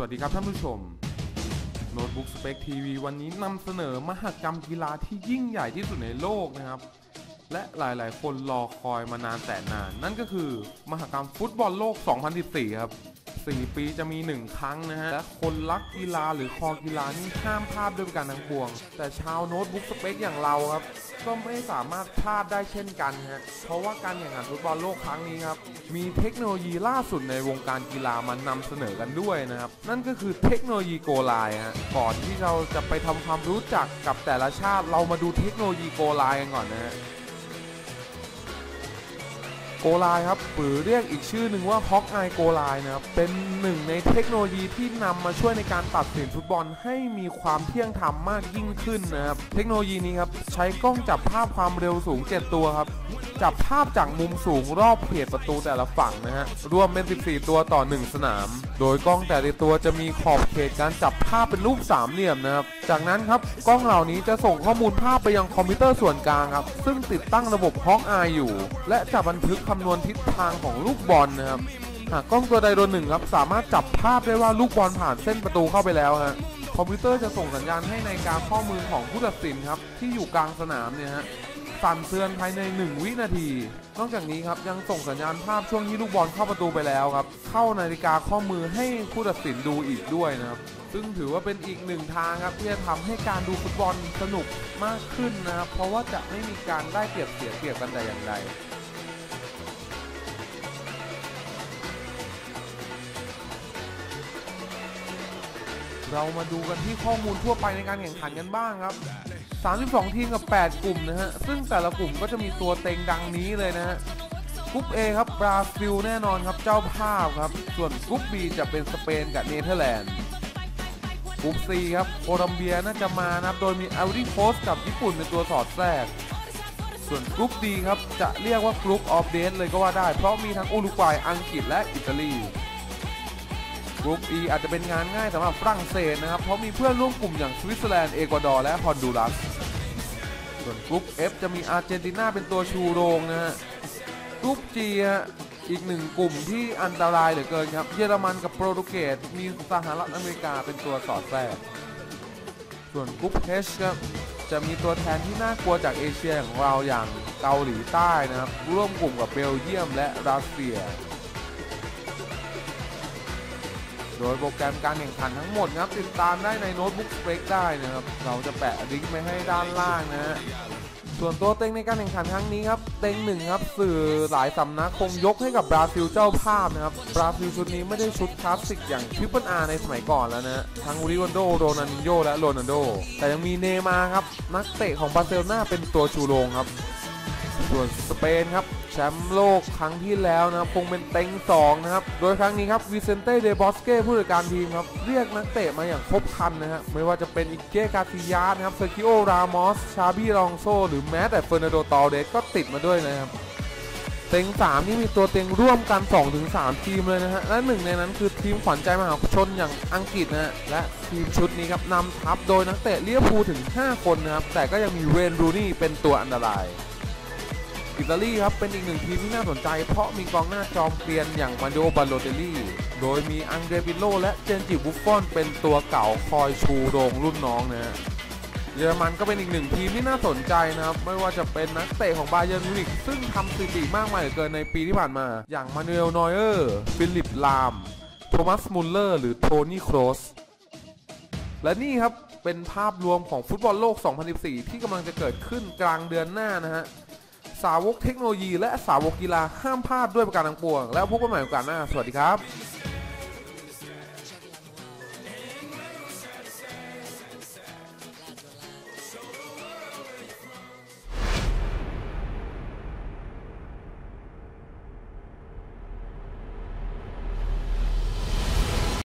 วัสดีครับท่านผู้ชมโน้ตบุ๊กสเปคทีวีวันนี้นำเสนอมหกรรมกีฬาที่ยิ่งใหญ่ที่สุดในโลกนะครับ และหลายๆ คนรอคอยมานานแสนนาน นั่นก็คือมหกรรมฟุตบอลโลก 2014 ครับ 4 ปีจะมี 1 ครั้งนะฮะ และคนรักกีฬาหรือคอกีฬานี่ห้ามพลาดด้วยประการทั้งปวง แต่ชาวโน้ตบุ๊กสเปคอย่างเราครับ ก็ไม่สามารถพลาดได้เช่นกันฮะ เพราะว่าการแข่งขันฟุตบอลโลกครั้งนี้ครับ มีเทคโนโลยีล่าสุดในวงการกีฬามานำเสนอกันด้วยนะครับ นั่นก็คือเทคโนโลยีโกไลฮะ ก่อนที่เราจะไปทำความรู้จักกับแต่ละชาติ เรามาดูเทคโนโลยีโกไลกันก่อนนะฮะ โกไลครับหรือเรียกอีกชื่อหนึ่งว่าฮอกไอโกไลนะครับเป็นหนึ่งในเทคโนโลยีที่นำมาช่วยในการตัดสินฟุตบอลให้มีความเที่ยงธรรมมากยิ่งขึ้นนะครับเทคโนโลยีนี้ครับใช้กล้องจับภาพความเร็วสูง 7 ตัวครับจับภาพจากมุมสูงรอบเขตประตูแต่ละฝั่งนะฮะรวมเป็น 14 ตัวต่อ 1 สนาม โดยกล้องแต่ละตัวจะมีขอบเขตการจับภาพเป็นรูปสามเหลี่ยมนะครับ จากนั้นครับกล้องเหล่านี้จะส่งข้อมูลภาพไปยังคอมพิวเตอร์ส่วนกลางครับ ซึ่งติดตั้งระบบฮอกอายอยู่ และจะบันทึกคำนวณทิศทางของลูกบอลนะครับหากกล้องตัวใดตัวหนึ่งครับ สามารถจับภาพได้ว่าลูกบอลผ่านเส้นประตูเข้าไปแล้วฮะคอมพิวเตอร์จะส่งสัญญาณให้ในการข้อมือของผู้ตัดสินครับ ที่อยู่กลางสนามเนี่ยฮะสั่นเตือนภายใน 1 วินาที นอกจากนี้ครับยังส่งสัญญาณภาพช่วงที่ลูกบอลเข้าประตูไปแล้วครับ เข้านาฬิกาข้อมือให้ผู้ตัดสินดูอีกด้วยนะครับ ซึ่งถือว่าเป็นอีกหนึ่งทางครับที่จะทำให้การดูฟุตบอลสนุกมากขึ้นนะครับ เพราะว่าจะไม่มีการได้เปรียบเสียเปรียบกันแต่อย่างใด เรามาดูกันที่ข้อมูลทั่วไปในการแข่งขันกันบ้างครับ 32 ทีมกับ 8 กลุ่มนะฮะ ซึ่งแต่ละกลุ่มก็จะมีตัวเต็งดังนี้เลยนะฮะกรุ๊ป A ครับบราซิลแน่นอนครับเจ้าภาพครับ ส่วนกรุ๊ป B จะเป็นสเปนกับเนเธอร์แลนด์กรุ๊ป C ครับโคลัมเบียน่าจะมานะครับ โดยมีอ v ริโคสกับญี่ปุ่นเป็นตัวสอดแทรก ส่วนกรุ๊ป D ครับจะเรียกว่ากรุ๊ปออฟเดนเลยก็ว่าได้ เพราะมีทั้งอุรุกวัยอังกฤษและอิตาลี กรุ๊ป E อาจจะเป็นงานง่ายสำหรับฝรั่งเศสนะครับ เพราะมีเพื่อนร่วมกลุ่มอย่างสวิตเซอร์แลนด์ เอกวาดอร์ และฮอนดูรัส ส่วนกรุ๊ป F จะมีอาร์เจนตินาเป็นตัวชูโรงนะฮะ กรุ๊ป G ฮะอีกหนึ่งกลุ่มที่อันตรายเหลือเกินครับ เยอรมันกับโปรตุเกส มีสหรัฐอเมริกาเป็นตัวสอดแทรก ส่วนกรุ๊ป H ครับจะมีตัวแทนที่น่ากลัวจากเอเชียของเราอย่างเกาหลีใต้นะครับ ร่วมกลุ่มกับเบลเยียมและรัสเซีย โดยโปรแกรมการแข่งขันทั้งหมดครับติดตามได้ในโน้ตบุ๊กสเปคได้นะครับ เราจะแปะลิงก์ไว้ให้ด้านล่างนะฮะส่วนตัวเต็งในการแข่งขันครั้งนี้ครับ เต็งหนึ่งครับ สื่อหลายสำนักคงยกให้กับบราซิลเจ้าภาพนะครับ บราซิลชุดนี้ไม่ได้ชุดคลาสสิกอย่างทริปเปิลอาร์ในสมัยก่อนแล้วนะ ทั้งริวันโด โรนันโยและโรนันโด แต่ยังมีเนมาครับ นักเตะของบาร์เซโลนาเป็นตัวชูโรงครับ ส่วนสเปนครับแชมป์โลกครั้งที่แล้วนะครับคงเป็นเต็ง2นะครับ โดยครั้งนี้ครับวิเซนเต้เดบอสเก้ผู้จัดการทีมครับ เรียกนักเตะมาอย่างครบครันนะฮะไม่ว่าจะเป็นอิเกกาติยาสนะครับเซอร์กิโอรามอสชาบีรองโซ หรือแม้แต่เฟอร์นันโดตอเดสก็ติดมาด้วยนะครับเต็ง3นี่มีตัวเต็งร่วมกัน 2-3 ทีมเลยนะฮะ และหนึ่งในนั้นคือทีมขวัญใจมหาชนอย่างอังกฤษนะฮะ และทีมชุดนี้ครับนำทัพโดยนักเตะเลี้ยพูถึง 5 คนนะครับ แต่ก็ยังมีเวนรูนี่เป็นตัวอันตราย อิตาลีครับเป็นอีกหนึ่งทีมที่น่าสนใจ เพราะมีกองหน้าจอมเกรียนอย่างมาโดบาโลเตลลี่ โดยมีอังเดรปิโลและเจนจิบุฟฟอนเป็นตัวเก่าคอยชูโรงรุ่นน้องนะฮะเยอรมันก็เป็นอีกหนึ่งทีมที่น่าสนใจนะครับ ไม่ว่าจะเป็นนักเตะของบาเยิร์นมิวนิกซึ่งทำสถิติมากมายเหลือเกินในปีที่ผ่านมา อย่างมานูเอลนอยเออร์ฟิลิปลามโทมัสมุลเลอร์หรือโทนี่โครสและนี่ครับเป็นภาพรวมของฟุตบอลโลก 2014 ที่กำลังจะเกิดขึ้นกลางเดือนหน้านะฮะ สาวกเทคโนโลยีและสาวกกีฬาห้ามพลาดด้วยประการทั้งปวง แล้วพบกันใหม่โอกาสหน้า สวัสดีครับ